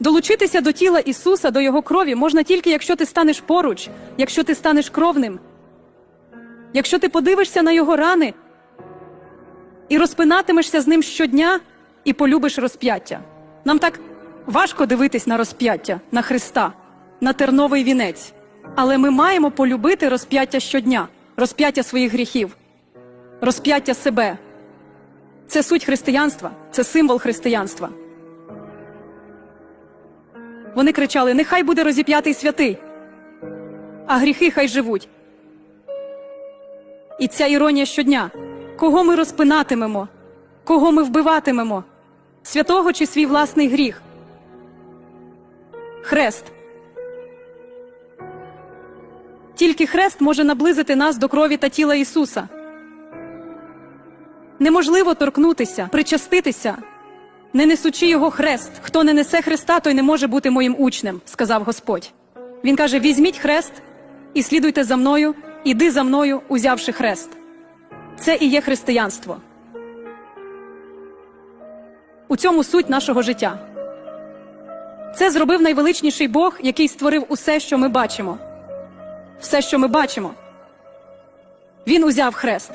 Долучитися до тіла Ісуса, до Його крові можна тільки, якщо ти станеш поруч, якщо ти станеш кровним, якщо ти подивишся на Його рани і розпинатимешся з ним щодня і полюбиш розп'яття. Нам так важко дивитись на розп'яття, на Христа, на терновий вінець. Але ми маємо полюбити розп'яття щодня, розп'яття своїх гріхів, розп'яття себе. Це суть християнства, це символ християнства. Вони кричали: Нехай буде розіп'ятий святий, а гріхи хай живуть. І ця іронія щодня. Кого ми розпинатимемо? Кого ми вбиватимемо? Святого чи свій власний гріх? Хрест. Тільки хрест може наблизити нас до крові та тіла Ісуса. Неможливо торкнутися, причаститися, не несучи його хрест. Хто не несе хреста, той не може бути моїм учнем, сказав Господь. Він каже: візьміть хрест і слідуйте за мною, іди за мною, узявши хрест. Це і є християнство. У цьому суть нашого життя. Це зробив найвеличніший Бог, який створив усе, що ми бачимо. Все, що ми бачимо. Він узяв хрест.